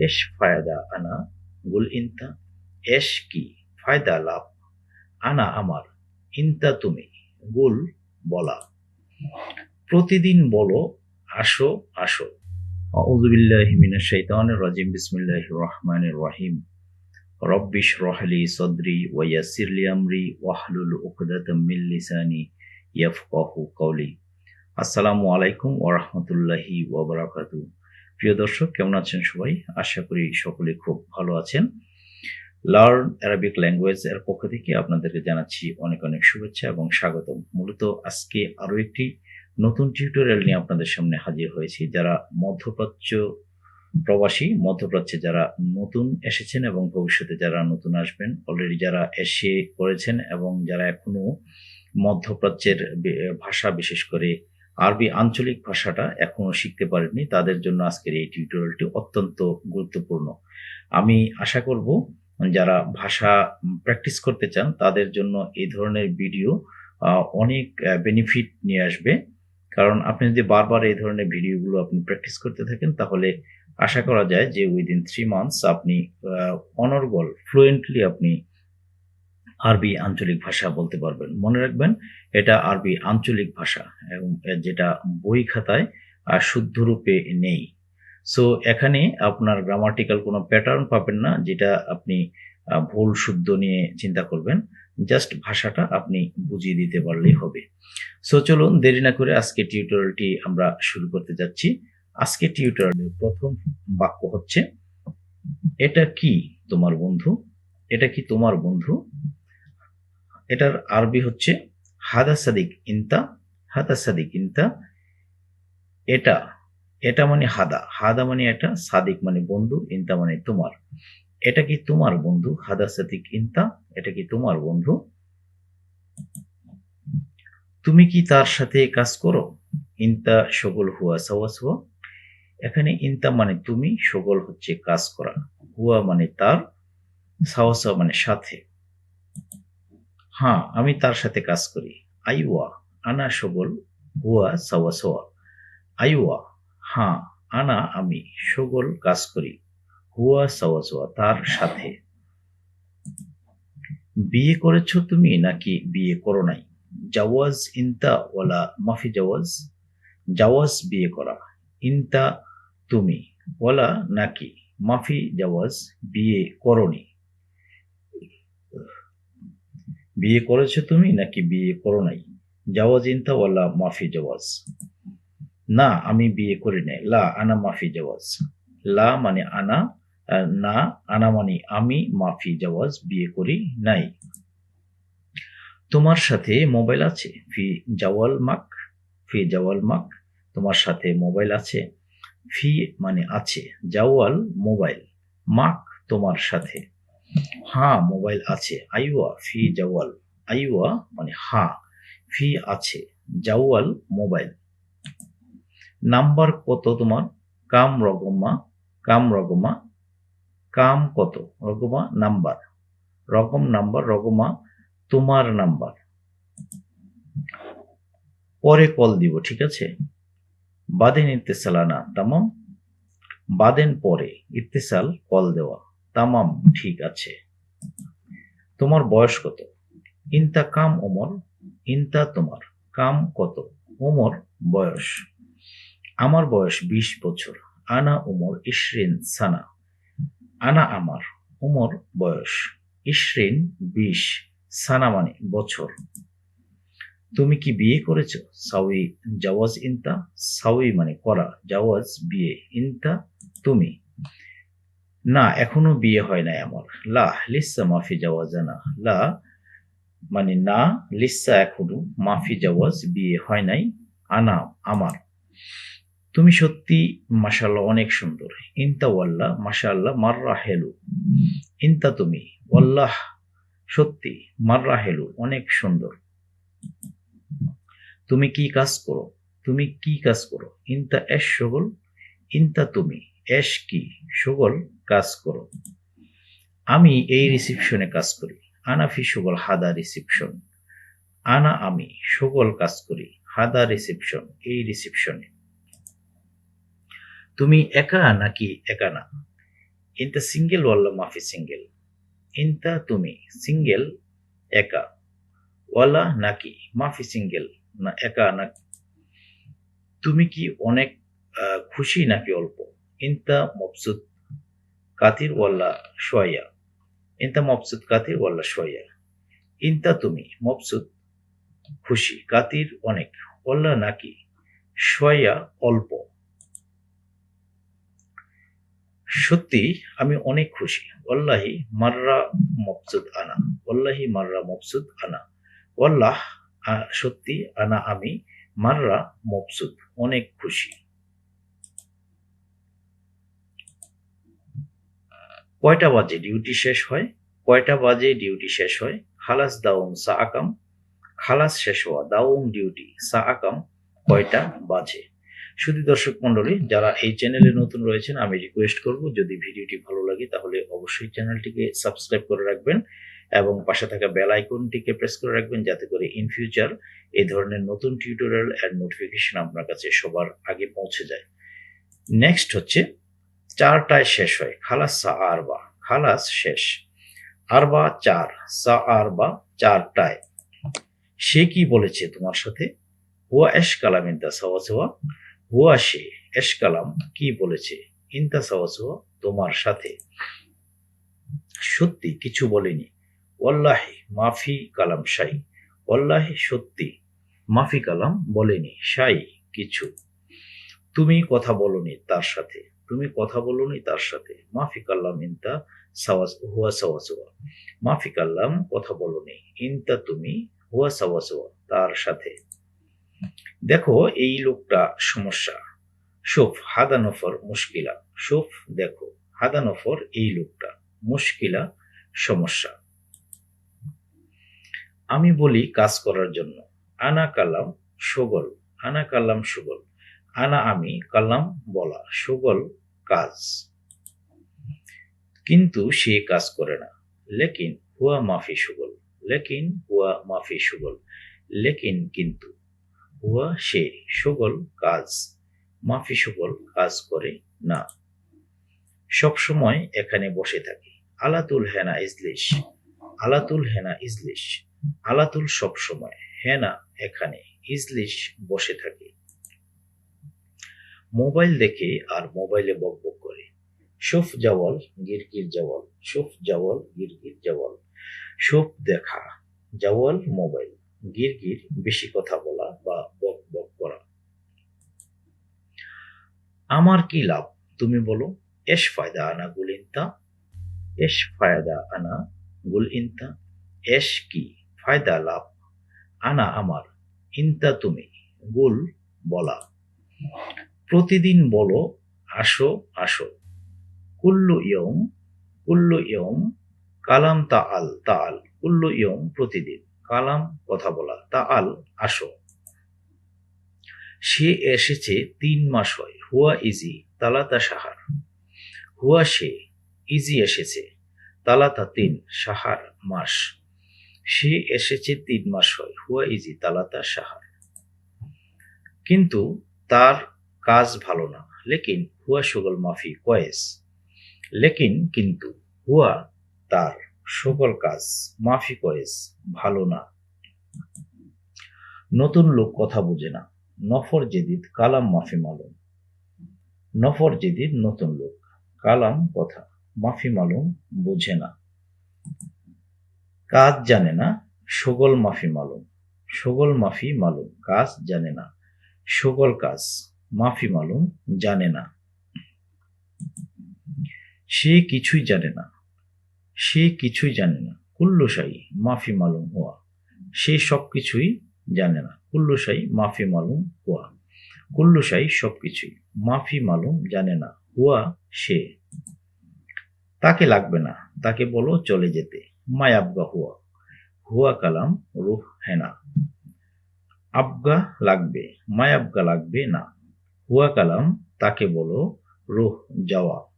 এশ ফায়দা আনা গুল ইনতা এশ কি ফায়দা লাভ, আনা আমার, ইনতা তুমি গুল বলা। প্রতিদিন বলো, আসো আসো। রাজিম, বিসমিল্লাহির রহমান রহিম। রব্বিশ রহলি সদরি ওয়াসিরলি আমরি ওয়াহলুল উকদাতাম মিন লিসানি ইয়াফকাহু কওলি। আসসালামু আলাইকুম ওয়া রাহমাতুল্লাহি ওয়া বারাকাতুহু। প্রিয় দর্শক, কেমন আছেন সবাই? আশা করি সকলে খুব ভালো আছেন। লার্ন অ্যারাবিক ল্যাঙ্গুয়েজ এর পক্ষ থেকে আপনাদেরকে জানাচ্ছি অনেক অনেক শুভেচ্ছা এবং স্বাগতম। মূলত আজকে আরও একটি নতুন টিউটোরিয়াল নিয়ে আপনাদের সামনে হাজির হয়েছি। যারা মধ্যপ্রাচ্য প্রবাসী, মধ্যপ্রাচ্যে যারা নতুন এসেছেন এবং ভবিষ্যতে যারা নতুন আসবেন অলরেডি যারা এসে করেছেন এবং যারা এখনও মধ্যপ্রাচ্যের ভাষা বিশেষ করে আরবি আঞ্চলিক ভাষাটা এখনও শিখতে পারেননি। তাদের জন্য আজকের এই টিউটোরিয়ালটি অত্যন্ত গুরুত্বপূর্ণ। আমি আশা করব যারা ভাষা প্র্যাকটিস করতে চান, তাদের জন্য এই ধরনের ভিডিও অনেক বেনিফিট নিয়ে আসবে। কারণ আপনি যদি বারবার এই ধরনের ভিডিওগুলো আপনি প্র্যাকটিস করতে থাকেন, তাহলে আশা করা যায় যে উইদিন থ্রি মান্থস আপনি অনর্গল ফ্লুয়েন্টলি আপনি আরবি আঞ্চলিক ভাষা বলতে পারবেন। মনে রাখবেন এটা আরবি আঞ্চলিক ভাষা এবং যেটা বই খাতায় শুদ্ধ রূপে নেই। সো এখানে আপনার গ্রামাটিক্যাল কোনো প্যাটার্ন পাবেন না, যেটা আপনি ভুল, শুদ্ধ নিয়ে চিন্তা করবেন। জাস্ট ভাষাটা আপনি বুঝিয়ে দিতে পারলেই হবে। সো চলুন দেরি না করে আজকে টিউটোরিয়ালটি আমরা শুরু করতে যাচ্ছি। আজকে টিউটোরিয়ালের প্রথম বাক্য হচ্ছে, এটা কি তোমার বন্ধু? এটা কি তোমার বন্ধু? এটার আরবি হচ্ছে হাদা সাদিক ইনতা, হাদা সাদিক ইনতা, এটা এটা মানে হাদা হাদা মানে এটা, সাদিক মানে বন্ধু, ইনতা মানে তোমার। এটা কি তোমার বন্ধু? হাদা সাদিক ইনতা, এটা কি তোমার বন্ধু? তুমি কি তার সাথে কাজ করো? ইনতা সকল হুয়া সাওয়া সাওয়া। এখানে ইনতা মানে তুমি সকল হচ্ছে কাজ করা। হুয়া মানে তার সাওয়া মানে সাথে। হ্যাঁ আমি তার সাথে কাজ করি। আইওয়া, আনা সগল, হুয়া সাওয়া সাওয়া। আইওয়া হ্যাঁ আনা আমি সগল কাজ করি, হুয়া সাওয়া সাওয়া তার সাথে। বিয়ে করেছ তুমি নাকি বিয়ে করো নাই? জাওয়াজ ইনতা ওয়ালা মাফি জাওয়াজ? জাওয়াজ বিয়ে করা, ইনতা তুমি ওয়ালা নাকি মাফি জাওয়াজ বিয়ে করনি বিয়ে করেছ তুমি নাকি বিয়ে করো নাই? জাওয়াজ ইনতা ওয়ালা মাফি জাওয়াজ? না, আমি বিয়ে করি নাই। লা, আনা মাফি জাওয়াজ। লা মানে আনা না, আনা মানে আমি মাফি জাওয়াজ বিয়ে করি নাই। তোমার সাথে মোবাইল আছে? ফি জাওয়াল মাক, ফি জাওয়াল মাক, তোমার সাথে মোবাইল আছে? ফি মানে আছে, জাওয়াল মোবাইল, মাক তোমার সাথে। হ্যাঁ মোবাইল আছে, আইওয়া ফি জাওয়াল, আইওয়া মানে হা, ফি আছে, জাওয়াল মোবাইল। নাম্বার কত তোমার? কাম রগমা কাম রগমা, কাম কত? রগমা নাম্বার। রকম নাম্বার, রগমা তোমার নাম্বার। পরে কল দিব, ঠিক আছে? বাদেন ইত্তেসালানা তামাম। বাদেন পরে ইত্তেসাল কল দেওয়া। তামাম ঠিক আছে। তোমার বয়স কত? ইনতা কাম ওমর, ইনতা তোমার, কাম কত? ওমর বয়স। আমার বয়স বিশ বছর। আনা উমর ইশরিন সানা। আনা আমার উমর বয়স। ইশরিন বিশ, সানা মানে বছর। তুমি কি বিয়ে করেছ? সাউই জাওয়াজ ইনতা। সাউই মানে করা। জাওয়াজ বিয়ে। ইনতা তুমি। না, এখনও বিয়ে হয় নাই আমার। লা লিসা মাফি জাওয়াজানা। লা মানে না লিসা এখনও মাফি জাওয়াজ বিয়ে হয় নাই, আনা আমার। তুমি সত্যি মাশাল্লাহ অনেক সুন্দর। ইনতা ওয়াল্লাহ মাশাল্লাহ মাররা হেলু। ইনতা তুমি, ওয়াল্লাহ সত্যি মাররা হেলু, অনেক সুন্দর। তুমি কি কাজ করো? তুমি কি কাজ করো? ইনতা এস সগল ইনতা তুমি। এস কি? সগল কাজ করো। আমি এই রিসিপশনে কাজ করি। আনাফি সগল হাদা রিসিপশন আনা আমি সগল কাজ করি, হাদা রিসিপশন এই রিসিপশনে তুমি একা নাকি একা না? ইনতা সিঙ্গেল ওয়াল্লা মাফি সিঙ্গেল। ইনতা তুমি সিঙ্গেল, একা। ওয়ালা নাকি মাফি সিঙ্গেল, না একা না? তুমি কি অনেক খুশি নাকি অল্প? ইনতা মবসুদ কাতির ওয়াল্লা শোয়া ইনতা মবসুদ কাতির ওয়াল্লা শোয়া ইনতা তুমি মবসুদ খুশি, কাতির অনেক। ওয়াল্লা নাকি শোয়া অল্প। সত্যি, আমি অনেক খুশি। ওল্লাহি মাররা মবসুদ আনা। ওল্লাহি মাররা মবসুদ আনা। ওল্লাহ সত্যি আনা আমি মাররা মবসুদ অনেক খুশি। কয়টা বাজে ডিউটি শেষ হয়? কয়টা বাজে ডিউটি শেষ হয়? খালাস দাউম সা আকাম। খালাস শেষ হওয়া দাউম ডিউটি সা আকাম কয়টা বাজে? শুধু দর্শক মন্ডলী যারা এই চ্যানেলে নতুন রয়েছেন, আমি রিকোয়েস্ট করব যদি ভিডিওটি ভালো লাগে, তাহলে অবশ্যই চ্যানেলটিকে সাবস্ক্রাইব করে রাখবেন এবং পাশে থাকা বেল আইকনটিকে প্রেস করে রাখবেন যাতে করে ইন ফিউচার এই ধরনের নতুন টিউটোরিয়াল অ্যান্ড নোটিফিকেশন আপনার কাছে সবার আগে পৌঁছে যায়। নেক্সট হচ্ছে চারটায় শেষ হয়। খালাস সা আরবা। খালাস শেষ। আরবা চার। সা আরবা চারটায়। সে কি বলেছে তোমার সাথে? হুয়া এশ কালামিন দা সাওয়া হুয়া সে এশ কালাম কি বলেছে? ইনতা সাওয়া তোমার সাথে। সত্যি কিছু বলেনি। ওয়াল্লাহি মাফি কালাম শাই। ওয়াল্লাহি সত্যি মাফি কালাম বলেনি। শাই কিছু। তুমি কথা বলনি তার সাথে। তুমি কথা বলনি তার সাথে। মাফি কাল্লাম ইনতা সাওয়া হুয়া সাওয়া সাওয়া মাফি কাল্লাম কথা বলনি ইনতা তুমি হুয়া সাওয়া সাওয়া তার সাথে। দেখো এই লোকটা সমস্যা। শোফ হাদা নফর মুশকিলা। শোফ, দেখো হাদা নফর এই লোকটা মুশকিলা, সমস্যা। আমি বলি কাজ করার জন্য। আনা কালাম সুগল। আনা কালাম সুগল। আনা আমি কালাম বলা। সুগল কাজ। কিন্তু সে কাজ করে না। লেকিন হুয়া মাফি সুগল লেকিন হুয়া মাফি সুগল লেকিন কিন্তু হুয়া সে সুগল কাজ। মাফি সুগল কাজ করে না। সব সময় এখানে বসে থাকে। আলাতুল হেনা ইজলিশ। আলাতুল হেনা ইজলিশ। আলাতুল সব সময়। হেনা এখানে ইজলিশ বসে থাকে। মোবাইল দেখে আর মোবাইলে বকবক করে। সুফ জাওয়াল গিরগির জাওয়াল সুফ জাওয়াল গিরগির জাওয়াল। সুফ দেখা, জাওয়াল, মোবাইল। গিরগির বেশি কথা বলা বা বক বক করা। আমার কি লাভ, তুমি বলো? এস ফায়দা আনা গুল ইনতা? এস ফায়দা আনা গুল ইনতা? এস কি ফায়দা লাভ? আনা আমার, ইনতা তুমি, গুল বলা। প্রতিদিন বলো, আসো আসো। কুল্লু ইয়ম কুল্লু ইয়ম, কালাম তা আল তা আল কুল্লু ইয়ম প্রতিদিন। কালাম কথা বলা তা আল আসো। সে এসেছে তিন মাস হয়। হুয়া ইজি, তালাতা সাহার। হুয়া সে, ইজি এসেছে, তালাতা তিন, সাহার মাস। সে এসেছে তিন মাস হয়। হুয়া ইজি, তালাতা সাহার। কিন্তু তার কাজ ভালো না। লেকিন হুয়া সুগল মাফি, কয়েস। লেকিন কিন্তু হুয়া তার সকল কাজ, মাফি, কয়েস, ভালো না। নতুন লোক কথা বুঝে না। নফর জেদিদ, কালাম মাফি মালুম। নফর জেদিদ, নতুন লোক। কালাম কথা মাফি মালুম বুঝে না। কাজ জানে না সগল মাফি মালুম। সগল মাফি মালুম, কাজ জানে না। সগল কাজ মাফি মালুম, জানে না। সে কিছুই জানে না। সে কিছুই জানে না। কুল্লুসাই মাফি মালুম হুয়া। সে সব কিছুই জানে না। কুল্লুসাই মাফি মালুম হুয়া। কুল্লুসাই সব কিছুই মাফি মালুম জানে না। হুয়া সে। তাকে লাগবে না। তাকে বলো চলে যেতে। মায়াবগা হুয়া। হুয়া কালাম রুহ হেনা আবগা লাগবে। মায়াবগা লাগবে না। হুয়া কালাম, তাকে বলো রুহ যাওয়া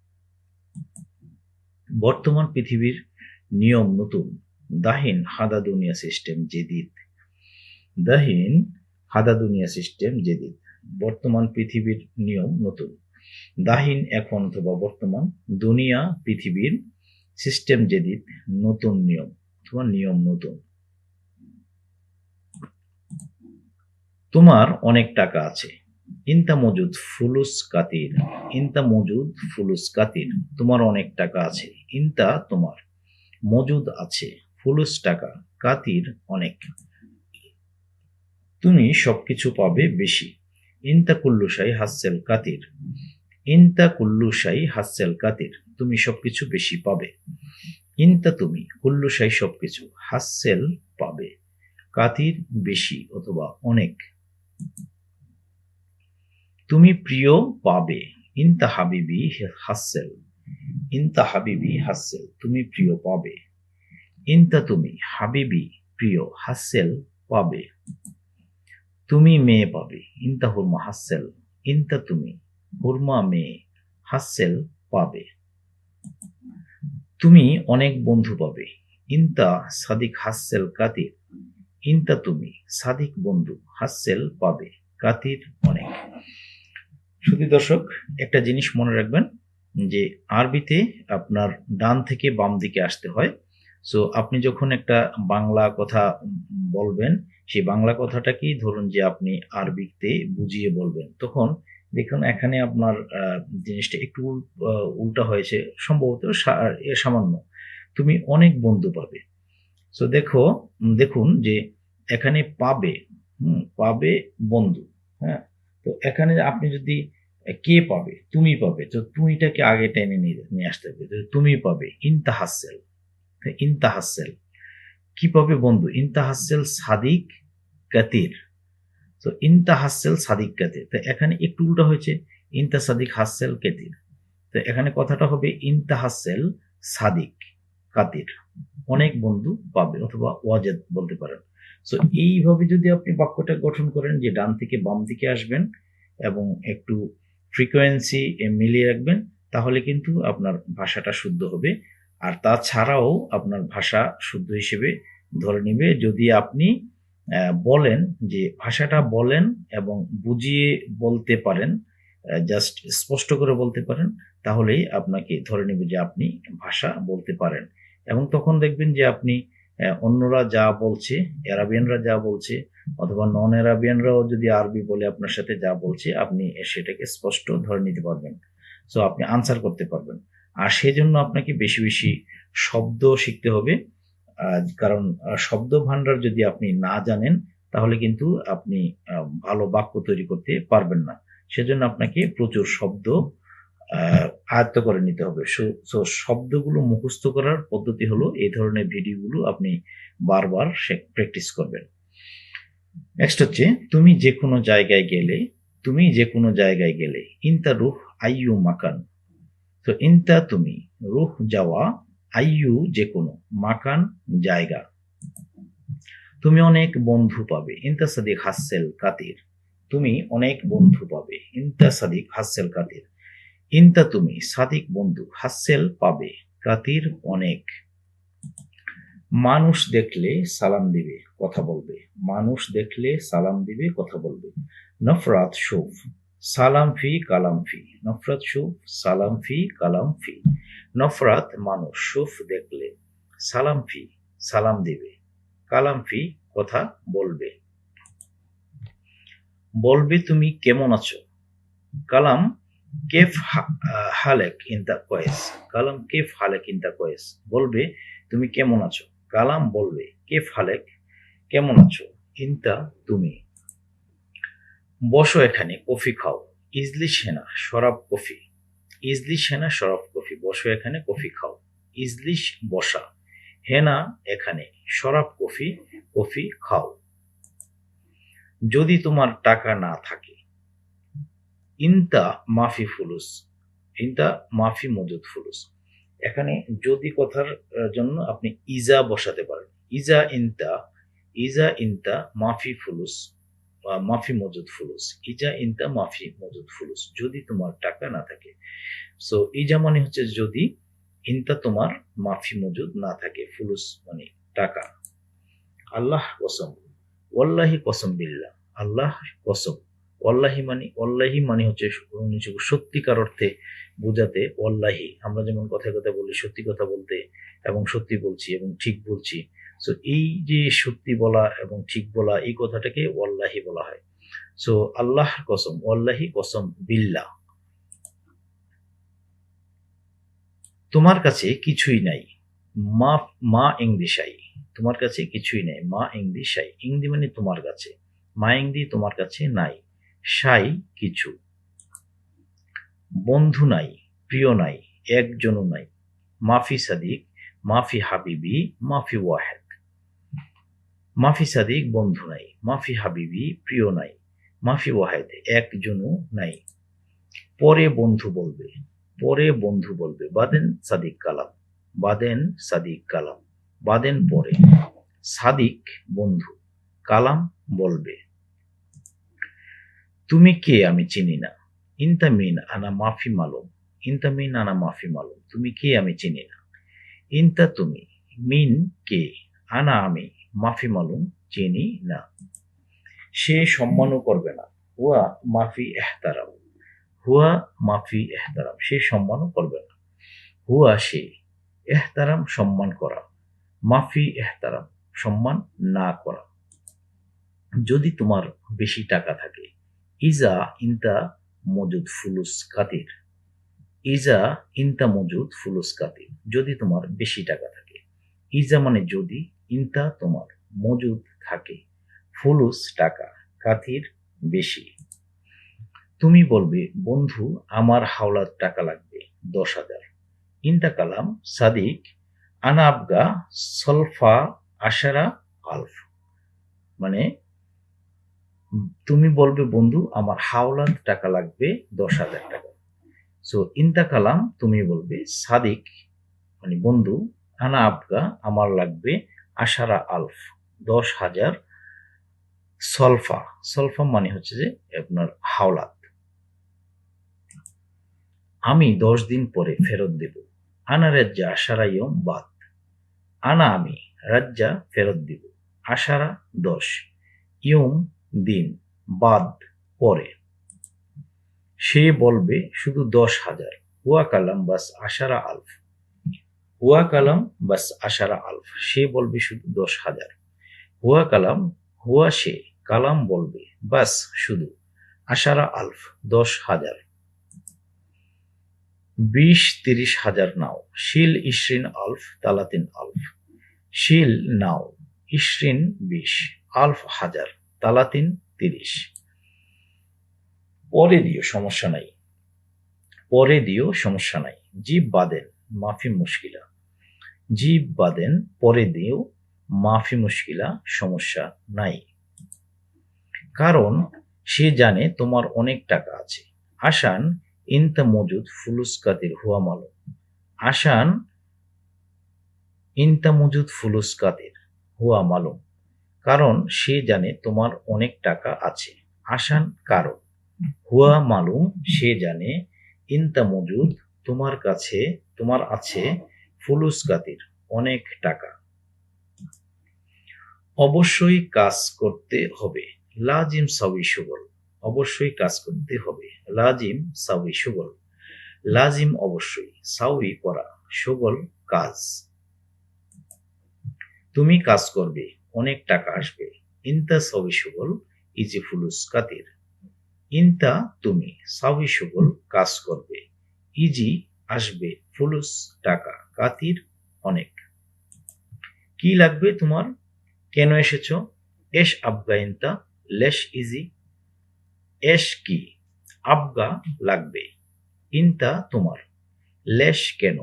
বর্তমান পৃথিবীর নিয়ম নতুন। দাহিন হাদা দুনিয়া সিস্টেম জেদিদ। দাহিন হাদা দুনিয়া সিস্টেম জেদিদ। বর্তমান পৃথিবীর নিয়ম নতুন। দাহিন এখন অথবা বর্তমান দুনিয়া পৃথিবীর সিস্টেম জেদিদ, নতুন নিয়ম, অথবা নিয়ম নতুন। তোমার অনেক টাকা আছে। ইনতা মজুদ ফুলুস কাতির ইনতা মজুদ ফুলুস কাতির তোমার অনেক টাকা আছে, ইনতা তোমার। মজুদ আছে, ফুলুস টাকা, কাতির অনেক। তুমি সবকিছু পাবে বেশি। ইনতা কুল্লুসাই হাসেল কাতির। ইনতা কুল্লুসাই হাসেল কাতির। তুমি সবকিছু বেশি পাবে। ইনতা তুমি কুল্লুসাই সবকিছু হাসেল পাবে। কাতির বেশি অথবা অনেক। তুমি প্রিয় পাবে। ইনতা হাবিবি হাসেল। ইনতা হাবিবি হাসেল, তুমি প্রিয় পাবে। ইনতা তুমি হাবিবি প্রিয় হাসেল পাবে। তুমি মেয়ে পাবে, ইনতা হুরমা হাসেল। ইনতা তুমি হুরমা মেয়ে হাসেল পাবে। তুমি অনেক বন্ধু পাবে, ইনতা সাদিক হাসেল কাতির। ইনতা তুমি সাদিক বন্ধু হাসেল পাবে, কাতির অনেক। শুধু দর্শক, একটা জিনিস মনে রাখবেন যে আরবিতে আপনার ডান থেকে বাম দিকে আসতে হয়। সো আপনি যখন একটা বাংলা কথা বলবেন, সেই বাংলা কথাটাকেই ধরুন যে আপনি আরবিতে বুঝিয়ে বলবেন। তখন দেখুন, এখানে আপনার জিনিসটা একটু উল্টা হয়েছে, সম্ভবত সামান্য। তুমি অনেক বন্ধু পাবে। সো দেখো, দেখুন যে এখানে পাবে পাবে বন্ধু হ্যাঁ? তো এখানে আপনি যদি কে পাবে? তুমি পাবে। তো তুমিটাকে আগে টেনে নিয়ে আসতে হবে। তুমি পাবে ইনতাহাসেল। ইনতাহাসেল। কি পাবে বন্ধু? ইনতাহাসেল সাদিক কাতির। তো ইনতাহাসেল সাদিক কাতির। তো এখানে একটু উল্টা হয়েছে। ইনতা সাদিক হাসেল কেতির। তো এখানে কথাটা হবে ইনতাহাসেল সাদিক কাতির। অনেক বন্ধু পাবে, অথবা ওয়াজেদ বলতে পারেন। সো এইভাবে যদি আপনি বাক্যটা গঠন করেন যে ডান থেকে বাম দিকে আসবেন এবং একটু ফ্রিকোয়েন্সি মিলিয়ে রাখবেন, তাহলে কিন্তু আপনার ভাষাটা শুদ্ধ হবে। আর তাছাড়াও আপনার ভাষা শুদ্ধ হিসেবে ধরে নেবে। যদি আপনি বলেন যে ভাষাটা বলেন এবং বুঝিয়ে বলতে পারেন জাস্ট স্পষ্ট করে বলতে পারেন, তাহলেই আপনাকে ধরে নেবে যে আপনি ভাষা বলতে পারেন। এবং তখন দেখবেন যে আপনি অন্যরা যা বলছে, অ্যারাবিয়ানরা যা বলছে, অথবা নন অ্যারাবিয়ানরাও যদি আরবি বলে আপনার সাথে যা বলছে, আপনি সেটাকে স্পষ্ট ধরে নিতে পারবেন। সো আপনি আনসার করতে পারবেন। আর সেজন্য আপনাকে বেশি বেশি শব্দ শিখতে হবে। কারণ শব্দ ভান্ডার যদি আপনি না জানেন, তাহলে কিন্তু আপনি ভালো বাক্য তৈরি করতে পারবেন না। সেজন্য আপনাকে প্রচুর শব্দ আয়ত্ত করে নিতে হবে। সো শব্দগুলো মুখস্থ করার পদ্ধতি হলো এই ধরনের ভিডিওগুলো আপনি বারবার প্র্যাকটিস করবেন। নেক্সট হচ্ছে, তুমি যে কোনো জায়গায় গেলে, তুমি যে কোনো জায়গায় গেলে, ইনতা রুহ আইয়ু মাকান। তো ইনতা তুমি, রুহ যাওয়া আইয়ু যে কোনো মাকান জায়গা। তুমি অনেক বন্ধু পাবে, ইনতা সাদিক হাসেল কাতির। তুমি অনেক বন্ধু পাবে, ইনতা সাদিক হাসেল কাতির। ইনতা তুমি সাদিক বন্ধু, হাসেল পাবে কাতির অনেক। মানুষ দেখলে সালাম দিবে, কথা বলবে। মানুষ দেখলে সালাম দিবে, কথা বলবে। নফরাত শুভ, সালাম ফি, কালাম ফি। নফরাত শুভ, সালাম ফি, কালাম ফি। নফরাত মানুষ শুভ দেখলে সালাম ফি, সালাম দিবে। কালাম ফি, কথা বলবে। বলবে তুমি কেমন আছো? কালাম কেফ হালেক ইন দা কয়েস। কালাম কেফ হালেক ইন দা কয়েস। বলবে, তুমি কেমন আছো? কালাম বলবে, কেফ হালেক, কেমন আছো? ইনতা, তুমি। বসো এখানে, কফি খাও। ইজলি সেনা, শরাব কফি। ইজলি সেনা, শরাব কফি। বসো এখানে, কফি খাও। ইজলি বসা। হেনা, এখানে, শরাব কফি কফি খাও। যদি তোমার টাকা না থাকে ইনতা মাফি ফুলুস, ইনতা মাফি মজুদ ফুলুস। এখানে যদি কথার জন্য আপনি ইজা বসাতে পারেন। ইজা ইনতা ইজা ইনতা মাফি ফুলুস মাফি মজুদ ফুলুস। ইজা ইনতা মাফি মজুদ ফুলুস, যদি তোমার টাকা না থাকে। সো ইজা মানে হচ্ছে যদি ইনতা তোমার মাফি মজুদ না থাকে, ফুলুস মানে টাকা। আল্লাহ কসম। ওয়াল্লাহি কসম বিল্লাহ। আল্লাহ কসম। ওয়াল্লাহি মানে ওয়াল্লাহি মানে হচ্ছে সত্যিকার অর্থে বোঝাতে ওয়াল্লাহি। আমরা যেমন কথায় কথা বলি, সত্যি কথা বলতে এবং সত্যি বলছি এবং ঠিক বলছি। সো এই যে সত্যি বলা এবং ঠিক বলা, এই কথাটাকে ওয়াল্লাহি বলা হয়। সো আল্লাহ কসম, ওয়াল্লাহি কসম বিল্লাহ। তোমার কাছে কিছুই নাই। মা মা ইংদিশাই তোমার কাছে কিছুই নাই। মা ইংদি সাই ইংদি মানে তোমার কাছে। মা ইংদি তোমার কাছে নাই। সাই কিছু। বন্ধু নাই, প্রিয় নাই, একজনও নাই। মাফি সাদিক, মাফি হাবিবি, মাফি ওয়াহেদ। মাফি সাদিক বন্ধু নাই, মাফি হাবিবি প্রিয় নাই, মাফি ওয়াহেদ একজনও নাই। পরে বন্ধু বলবে, পরে বন্ধু বলবে, বাদেন সাদিক কালাম, বাদেন সাদিক কালাম, বাদেন পরে। সাদিক বন্ধু, কালাম বলবে। তুমি কে আমি চিনি না। ইন্তামিন আনা মাফি মালুম। ইন্তামিন আনা মাফি মালুম। তুমি কে আমি চিনি না। ইন্তা তুমি। মিন কে। আনা আমি মাফি মালুম, চিনি না। সে সম্মানও করবে না। হুয়া মাফি এহতারাম। হুয়া মাফি এহতারাম। সে সম্মানও করবে না। হুয়া সে এহতারাম, সম্মান করা। মাফি এহতারাম, সম্মান না করা। যদি তোমার বেশি টাকা থাকে ইজা ইনতা মজুদ ফুলুস কাতির। ইজা ইনতা মজুদ ফুলুস কাতির, যদি তোমার বেশি টাকা থাকে। ইজা মানে যদি, ইনতা তোমার মজুদ থাকে। ফুলুস টাকা, কাতির বেশি। তুমি বলবে, বন্ধু, আমার হাওলার টাকা লাগবে দশ হাজার। ইনতা কালাম সাদিক আনাবগা সলফা আশারা আলফ। মানে তুমি বলবে, বন্ধু, আমার হাওলাত টাকা লাগবে দশ হাজার টাকা। সো ইন্তা কালাম, তুমি বলবে, সাদিক মানে বন্ধু, আনা আবগা, আমার লাগবে আশারা আলফ, দশ হাজার সলফা। সলফা মানে হচ্ছে যে আপনার হাওলাত। আমি দশ দিন পরে ফেরত দেব। আনা রাজ্যা আশারা ইয়ম বাদ। আনা আমি রাজ্যা ফেরত দিব। আশারা দশ। ইয়ম দিন বাদ পরে। সে বলবে, শুধু দশ হাজার। হুয়া কালাম বাস আশারা আলফ। হুয়া কালাম বাস আশারা আলফ। সে বলবে, শুধু দশ হাজার। হুয়া কালাম, হুয়া সে, কালাম বলবে, বাস শুধু আশারা আলফ, দশ হাজার। বিশ তিরিশ হাজার নাও। শিল ইশরিন আলফ, তালাতিন আলফ। শিল নাও ইশরিন বিশ, আলফ হাজার। তালাতিন তিরিশ। পরে দিও, সমস্যা নাই। পরে দিও, সমস্যা নাই। জীব বাদেন, মাফি মুশকিলা। জীব বাদেন, পরে দিও, মাফি মুশকিলা, সমস্যা নাই। কারণ সে জানে তোমার অনেক টাকা আছে। আসান, ইনতা মজুদ ফুলুস কাতির হুয়া মালো আসান, ইনতা মজুদ ফুলুস কাতির হুয়া মালুম। কারণ সে জানে তোমার অনেক টাকা আছে। আসান কারণ হুয়া মালুম, সে জানে, ইনতা মজুদ, তোমার কাছে, তোমার আছে ফুলুস কাতির অনেক টাকা। অবশ্যই কাজ করতে হবে। লাজিম সাউই সুগল অবশ্যই কাজ করতে হবে। লাজিম সাউই সুগল লাজিম অবশ্যই। সাউই করা সুগল কাজ। তুমি কাজ করবে। অনেক টাকা আসবে। ইনতা ইজি ফুলুস কাতির। ইনতা তুমি সাউই সুগল কাজ করবে। ইজি আসবে ফুলুস টাকা কাতির অনেক। কি লাগবে তোমার? কেন এসেছ? এস আবগা ইনতা লেশ ইজি। এস কি? আবগা লাগবে। ইনতা তোমার। লেশ কেন?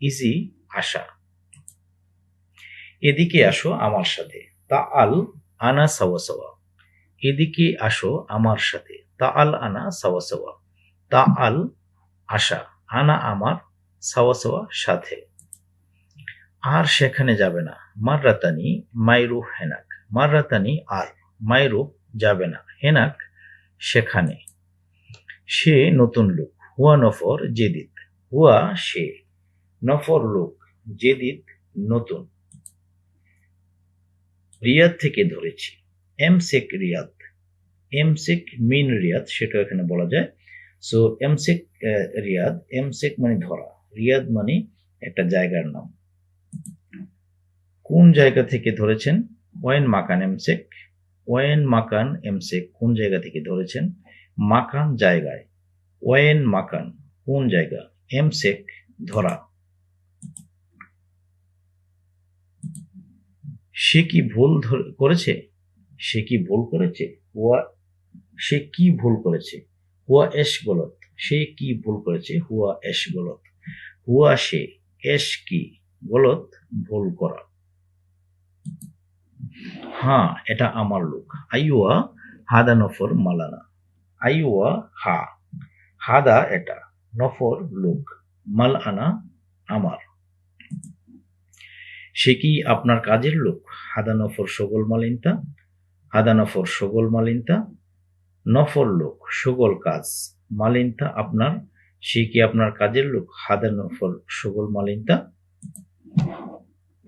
ইজি আশা। এদিকে আসো আমার সাথে। তা আল আনা সাওয়া এদিকে আসো আমার সাথে। তা আল আনা সাওয়া তা আল আশা আনা আমার সাওয়া সাওয়া সাথে। আর সেখানে যাবে না। মাররাতানি মাইরু হেনাক। মাররাতানি আর মাইরু যাবে না। হেনাক সেখানে। সে নতুন লোক। হুয়া নফর জেদিদ। হুয়া সে নফর লোক। জেদিদ নতুন। রিয়াদ থেকে ধরেছি। এম শেখ রিয়াদ। এমসেক মিন রিয়াদ, সেটাও এখানে বলা যায়। সো এমসেক রিয়াদ, এমসেক মানে ধরা। রিয়াদ মানে একটা জায়গার নাম। কোন জায়গা থেকে ধরেছেন? When Makaan এমসেক। ওয়েন মাকান এমসেক, কোন জায়গা থেকে ধরেছেন? মাকান জায়গায়। ওয়েন মাকান, কোন জায়গা? এমসেক ধরা। সে কি ভুল করেছে? সে কি ভুল করেছে? হুয়া, সে কি ভুল করেছে? হুয়া এস গলত সে কি ভুল করেছে? হুয়া এস গলত হুয়া সে, এস কি গলত ভুল করা। হ্যাঁ এটা আমার লোক। আইওয়া হাদা নফর মালানা। আইওয়া হা। হাদা এটা, নফর লোক। মাল আনা আমার। সে কি আপনার কাজের লোক? হাদা নফর সগল মালিনতা হাদা নফর সগল মালিনতা, নফর লোক, সগল কাজ, মালিনতা আপনার, সে কি আপনার কাজের লোক? হাদা নফর সগল মালিনতা।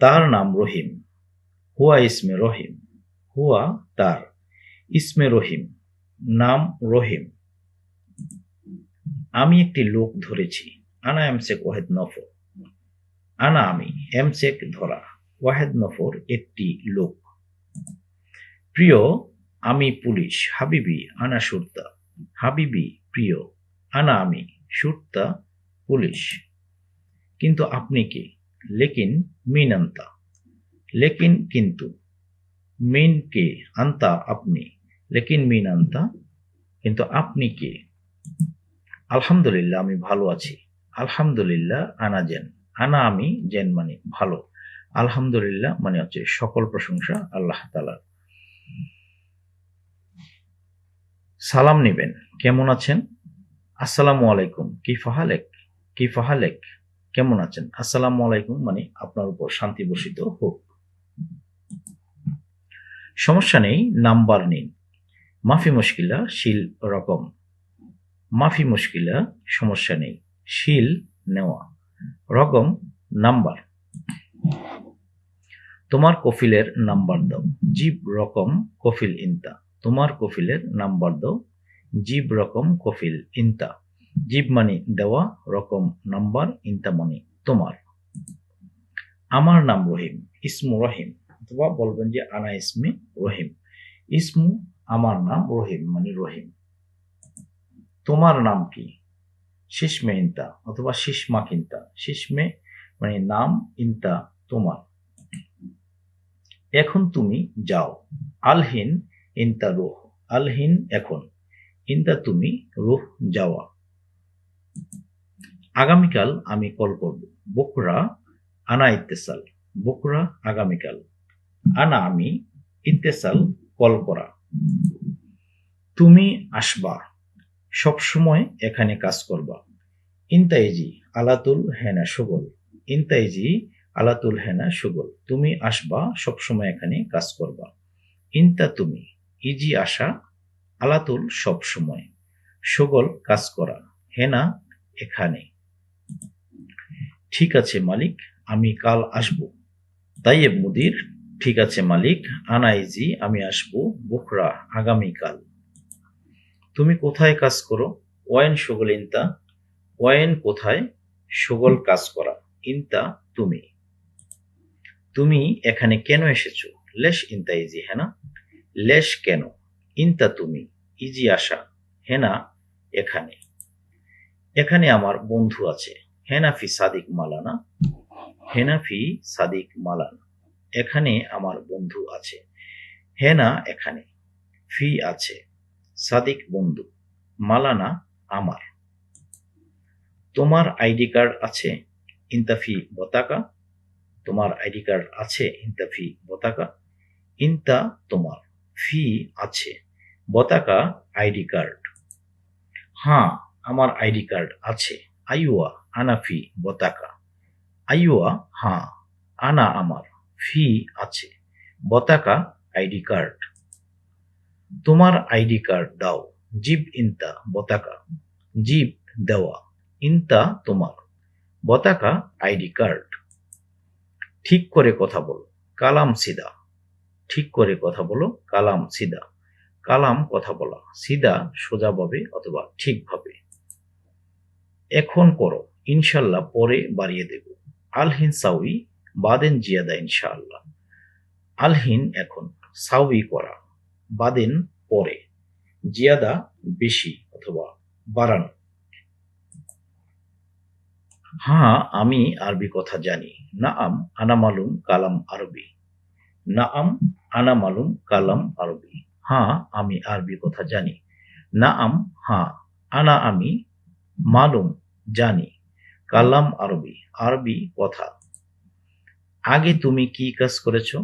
তার নাম রহিম। হুয়া ইসমে রহিম। হুয়া তার। ইসমে রহিম। নাম রহিম। আমি একটি লোক ধরেছি। আনা এমসেক ওয়াহেদ নফর। আনা আমি এমসেক ধরা, ওয়াহেদ নফর একটি লোক। প্রিয়, আমি পুলিশ, হাবিবি আনা সুরতা। হাবিবি, প্রিয়, আনা আমি, সুরতা, পুলিশ। কিন্তু আপনি কি? লেকিন মিন আন্তা লেকিন কিন্তু। মিন কে? আন্তা আপনি। লেকিন মিন আন্তা কিন্তু আপনি কে? আলহামদুলিল্লাহ, আমি ভালো আছি। আলহামদুলিল্লাহ, আনা জেন। আনা আমি, জেন মানে ভালো। আলহামদুলিল্লাহ মানে হচ্ছে সকল প্রশংসা আল্লাহ তালার সালাম নিবেন। কেমন আছেন? আসসালামু আলাইকুম। কি ফাহালেক? কি ফাহালেক? কেমন আছেন? আসসালামু আলাইকুম মানে আপনার উপর শান্তি বর্ষিত হোক। সমস্যা নেই, নাম্বার নিন। মাফি মুশকিলা, শিল রকম। মাফি মুশকিলা, সমস্যা নেই। শিল নেওয়া। রকম নাম্বার। তোমার কফিলের নাম্বার দাও। জীব রকম কফিল ইনতা। তোমার কফিলের নাম্বার দাও। জীব রকম কফিল ইনতা। জীব মানে দেওয়া, রকম নাম্বার ইনতা মানে তোমার। আমার নাম রহিম, ইসমু রহিম। অথবা বলবেন যে আনা ইসমে রহিম। ইসমু আমার নাম রহিম মানে রহিম। তোমার নাম কি? শিসমে ইনতা অথবা শিসমা কিন্তা শিসমে মানে নাম ইনতা তোমার। এখন তুমি যাও। আলহিন ইনতা রুহ। আলহিন এখন। ইনতা তুমি রুহ যাওয়া। আগামীকাল আমি কল করব। বকরা আনা ইত্তেসাল বকরা আগামীকাল। আনা আমি ইত্তেসাল কল করা। তুমি আসবা। সব সময় এখানে কাজ করবা। ইনতাইজি আলাতুল হেনা সুগল। ইনতাইজি আলাতুল হেনা সুগল। তুমি আসবা সব সময় এখানে কাজ করবা। ইনতা তুমি, ইজি আসা, আলাতুল সব সময় সুগল, কাজ করা। হেনা, এখানে। ঠিক আছে, মালিক, আমি কাল আসব। তাইয়েব মুদির, ঠিক আছে, মালিক, আনাইজি, আমি আসব বুকরা আগামীকাল। তুমি কোথায় কাজ করো? ওয়েন সুগল ইনতা। ওয়েন কোথায়? সুগল কাজ করা। ইনতা তুমি। তুমি এখানে কেন এসেছ? লেশ ইনতা ইজি হেনা লেশ কেন? ইনতা তুমি। ইজি আসা হেনা এখানে। এখানে আমার বন্ধু আছে। হেনাফি সাদিক মালানা। হেনাফি সাদিক মালানা। এখানে আমার বন্ধু আছে। হেনা এখানে। ফি আছে। সাদিক বন্ধু, মালানা আমার। তোমার আইডি কার্ড আছে ইন্তাফি বতাকা? তোমার আইডি কার্ড আছে ইন্তাফি বতাকা? ইন্তা তোমার, ফি আছে বতাকা আইডি কার্ড। হ্যাঁ আমার আইডি কার্ড আছে আইওয়া আনাফি বতাকা। আইওয়া হ্যাঁ আনা আমার, ফি আছে বতাকা আইডি কার্ড। তোমার আইডি কার্ড দাও। জিব ইন্তা, বতাকা। জিব দেওয়া, ইন্তা তোমার। বতাকা, আইডি কার্ড। ঠিক করে কথা বলো, কালাম সিদা। ঠিক করে কথা বলো, কালাম সিদা। কালাম কথা বলা সিধা সোজাভাবে অথবা ঠিকভাবে। এখন করো, ইনশাল্লাহ পরে বাড়িয়ে দেব। আলহিন সাউই, বাদেন জিয়াদা ইনশাআল্লাহ আলহিন এখন, সাউই করা। বাদেন পরে, জিয়াদা বেশি অথবা বাড়ানো। হ্যাঁ আমি আরবি কথা জানি। নাআম আনা মালুম কালাম আরবি। নাআম আনা মালুম কালাম আরবি। হ্যাঁ আমি আরবি কথা জানি। নাআম হ্যাঁ আনা আমি মালুম জানি। কালাম আরবি আরবি কথা। আগে তুমি কি কাজ করেছ?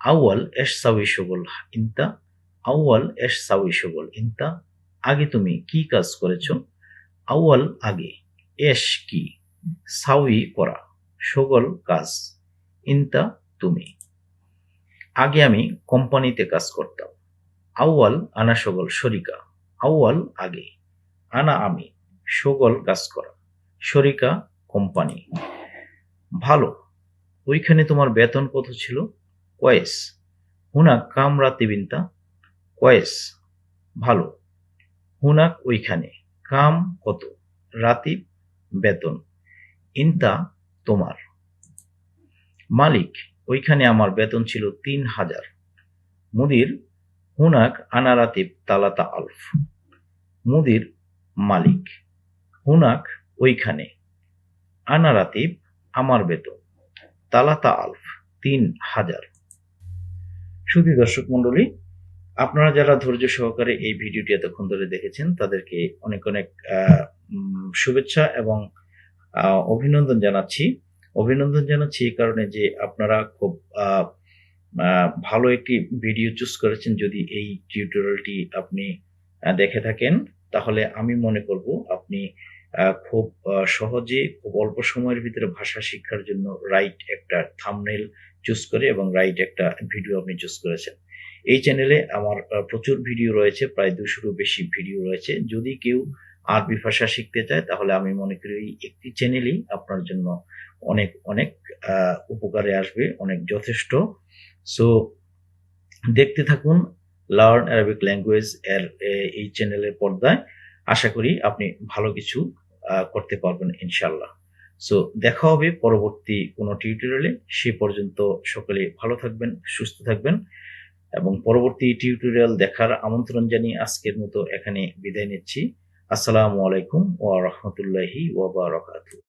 আউয়াল এশ সাউই শগল ইন্তা আউয়াল এশ সাউই শগল ইন্তা আগে তুমি কি কাজ করেছ? আউয়াল আগে এশ কি? সাউই করা সগল কাজ, ইন্তা তুমি। আগে আমি কোম্পানিতে কাজ করতাম। আউয়াল আনা সগল শরিকা, আউয়াল আগে, আনা আমি সগল কাজ করা, শরিকা কোম্পানি। ভালো, ওইখানে তোমার বেতন কত ছিল? কয়েস। হুনাক কাম রাতিবিনতা কয়েস, ভালো। হুনাক ওইখানে, কাম কত? রাতিব বেতন। ইনতা, তোমার। মালিক, ওইখানে আমার বেতন ছিল তিন হাজার। মুদির, হুনাক আনারাতিব তালাতা আলফ। মুদির, মালিক, হুনাক ওইখানে আনারাতিব আমার বেতন। তালাতা আলফ, তিন হাজার। শুধু দর্শক মন্ডলী আপনারা যারা ধৈর্য সহকারে এই ভিডিওটি এতক্ষণ ধরে দেখেছেন, তাদেরকে অনেক অনেক শুভেচ্ছা এবং অভিনন্দন জানাচ্ছি। অভিনন্দন জানাচ্ছি এই কারণে যে আপনারা খুব ভালো একটি ভিডিও চুজ করেছেন যদি এই টিউটোরিয়ালটি আপনি দেখে থাকেন, তাহলে আমি মনে করব আপনি খুব সহজে, খুব অল্প সময়ের ভিতরে ভাষা শিক্ষার জন্য রাইট একটা থামনেল চুজ করে এবং রাইট একটা ভিডিও আপনি চুজ করেছেন। এই চ্যানেলে আমার প্রচুর ভিডিও রয়েছে, প্রায় দুশোরও বেশি ভিডিও রয়েছে। যদি কেউ আরবি ভাষা শিখতে চায়, তাহলে আমি মনে করি একটি চ্যানেলই আপনার জন্য অনেক অনেক উপকারে আসবে, অনেক যথেষ্ট। সো দেখতে থাকুন লার্ন অ্যারাবিক ল্যাঙ্গুয়েজ এর এই চ্যানেলের পর্দায়। আশা করি আপনি ভালো কিছু করতে পারবেন ইনশাল্লাহ সো দেখা হবে পরবর্তী কোনো টিউটোরিয়ালে সে পর্যন্ত সকলে ভালো থাকবেন, সুস্থ থাকবেন। এবং পরবর্তী টিউটোরিয়াল দেখার আমন্ত্রণ জানিয়ে আজকের মতো এখানে বিদায় নিচ্ছি। আসসালামু আলাইকুম ওয়া রাহমাতুল্লাহি ওয়া বারাকাতুহু।